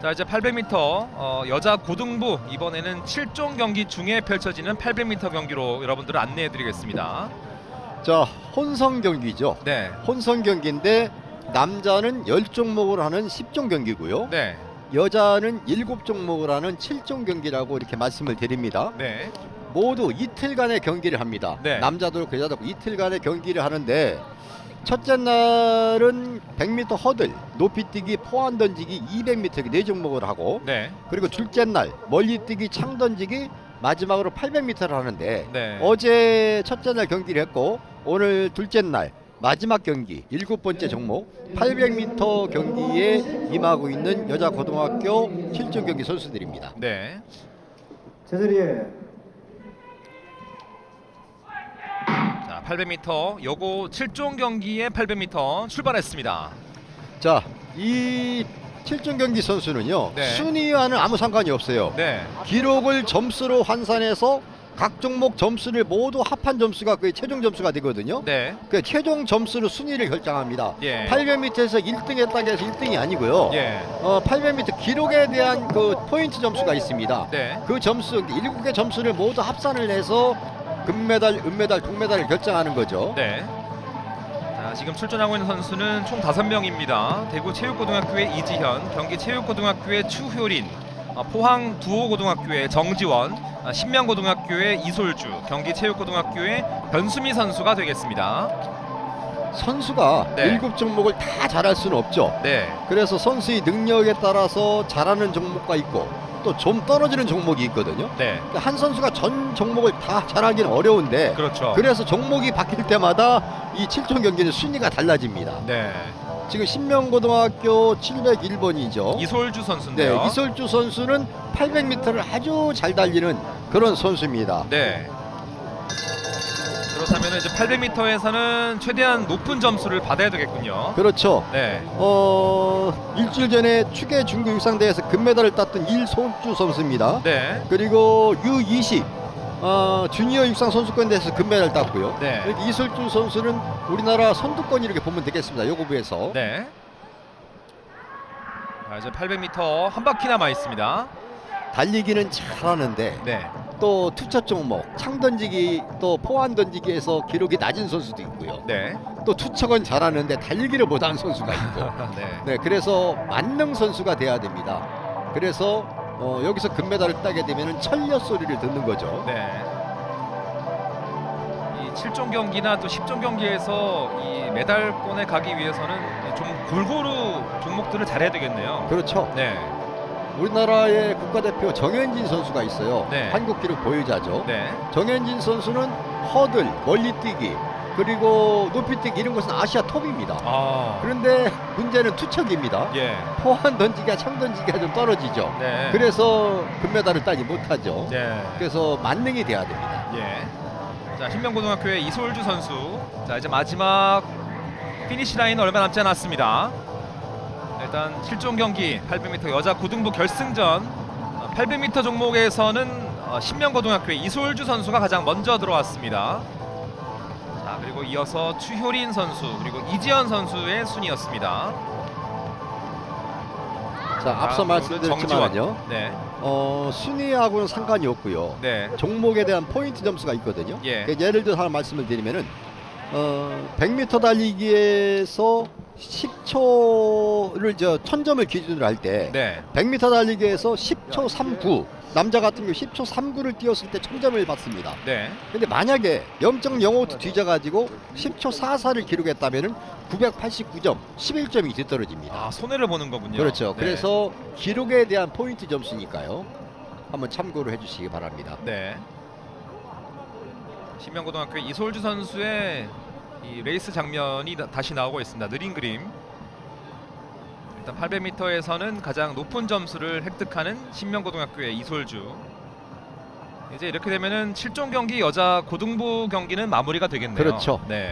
자 이제 800m 어, 여자 고등부 이번에는 7종 경기 중에 펼쳐지는 800m 경기로 여러분들을 안내해드리겠습니다. 자, 혼성 경기죠. 네, 혼성 경기인데 남자는 10종목을 하는 10종 경기고요. 네, 여자는 7종목을 하는 7종 경기라고 이렇게 말씀을 드립니다. 네, 모두 이틀간의 경기를 합니다. 네. 남자도 그렇고 여자도 이틀간의 경기를 하는데 첫째 날은 100m 허들, 높이뛰기, 포환 던지기, 200m 네 종목을 하고 네, 그리고 둘째 날 멀리뛰기, 창 던지기 마지막으로 800m를 하는데 네. 어제 첫째 날 경기를 했고 오늘 둘째 날 마지막 경기 일곱 번째 종목 800m 경기에 임하고 있는 여자 고등학교 7종 경기 선수들입니다. 네. 제자리에 800m 요거 7종 경기의 800m 출발했습니다. 자, 이 7종 경기 선수는요 네. 순위와는 아무 상관이 없어요. 네, 기록을 점수로 환산해서 각 종목 점수를 모두 합한 점수가 그 최종 점수가 되거든요. 네, 그 최종 점수로 순위를 결정합니다. 예. 800m에서 1등 했다고 해서 1등이 아니고요. 예, 어, 800m 기록에 대한 그 포인트 점수가 있습니다. 네, 그 점수 7개 점수를 모두 합산을 해서 금메달, 은메달, 동메달을 결정하는 거죠. 네. 자 지금 출전하고 있는 선수는 총 5명입니다. 대구 체육고등학교의 이지현, 경기 체육고등학교의 추효린, 어, 포항 두호고등학교의 정지원, 아, 신명고등학교의 이솔주, 경기 체육고등학교의 변수미 선수가 되겠습니다. 선수가 네. 일곱 종목을 다 잘할 수는 없죠. 네, 그래서 선수의 능력에 따라서 잘하는 종목과 있고 또 좀 떨어지는 종목이 있거든요. 네, 그러니까 한 선수가 전 종목을 다 잘하기는 어려운데 그렇죠. 그래서 종목이 바뀔 때마다 이 7종 경기는 순위가 달라집니다. 네, 지금 신명고등학교 701번이죠. 이솔주 선수인데요. 네, 이솔주 선수는 800m를 아주 잘 달리는 그런 선수입니다. 네. 이제 800m에서는 최대한 높은 점수를 받아야 되겠군요. 그렇죠. 네, 어, 일주일 전에 추계 중국 육상대회에서 금메달을 땄던 일솔주 선수입니다. 네, 그리고 U20 어, 주니어 육상 선수권 대회에서 금메달 땄고요. 네. 이렇게 이솔주 선수는 우리나라 선두권 이렇게 보면 되겠습니다. 요거부에서. 네. 자, 이제 800m 한 바퀴 남아 있습니다. 달리기는 잘하는데 네, 또 투척 종목, 창 던지기 또 포환 던지기에서 기록이 낮은 선수도 있고요. 네, 또 투척은 잘하는데 달리기를 못하는 선수가 있고. 네, 네, 그래서 만능 선수가 돼야 됩니다. 그래서 어, 여기서 금메달을 따게 되면 천려 소리를 듣는 거죠. 네. 이 7종 경기나 또 10종 경기에서 이 메달권에 가기 위해서는 좀 골고루 종목들을 잘해야 되겠네요. 그렇죠. 네, 우리나라의 국가대표 정현진 선수가 있어요. 네. 한국 기록 보유자죠. 네, 정현진 선수는 허들, 멀리뛰기, 그리고 높이뛰기 이런 것은 아시아 톱입니다. 아, 그런데 문제는 투척입니다. 예, 포환 던지기가 창 던지기가 좀 떨어지죠. 네, 그래서 금메달을 따지 못하죠. 네, 그래서 만능이 돼야 됩니다. 예. 자, 신명고등학교의 이솔주 선수. 자, 이제 마지막 피니시 라인 얼마 남지 않았습니다. 일단 7종 경기 800m 여자 고등부 결승전 어, 800m 종목에서는 어, 신명고등학교의 이솔주 선수가 가장 먼저 들어왔습니다. 자, 그리고 이어서 추효린 선수 그리고 이지연 선수의 순이었습니다. 자, 앞서 자, 말씀드렸지만요. 네, 어, 순위하고는 상관이 없고요. 네, 종목에 대한 포인트 점수가 있거든요. 예. 그 예를 들어 하나 말씀을 드리면은 어, 100m 달리기에서 10초를 저 1000점을 기준으로 할 때 네, 100m 달리기에서 10초 39 남자 같은 경우 10초 39를 뛰었을 때 1000점을 받습니다. 네, 근데 만약에 0.05도 뒤져 가지고 10초 44를 기록했다면은 989점, 11점이 뒤떨어집니다. 아 손해를 보는 거군요. 그렇죠. 네. 그래서 기록에 대한 포인트 점수니까요. 한번 참고를 해 주시기 바랍니다. 네. 신명고등학교 이솔주 선수의 이 레이스 장면이 다- 다시 나오고 있습니다. 느린 그림. 일단 800m에서는 가장 높은 점수를 획득하는 신명고등학교의 이솔주. 이제 이렇게 되면은 7종 경기 여자 고등부 경기는 마무리가 되겠네요. 그렇죠. 네.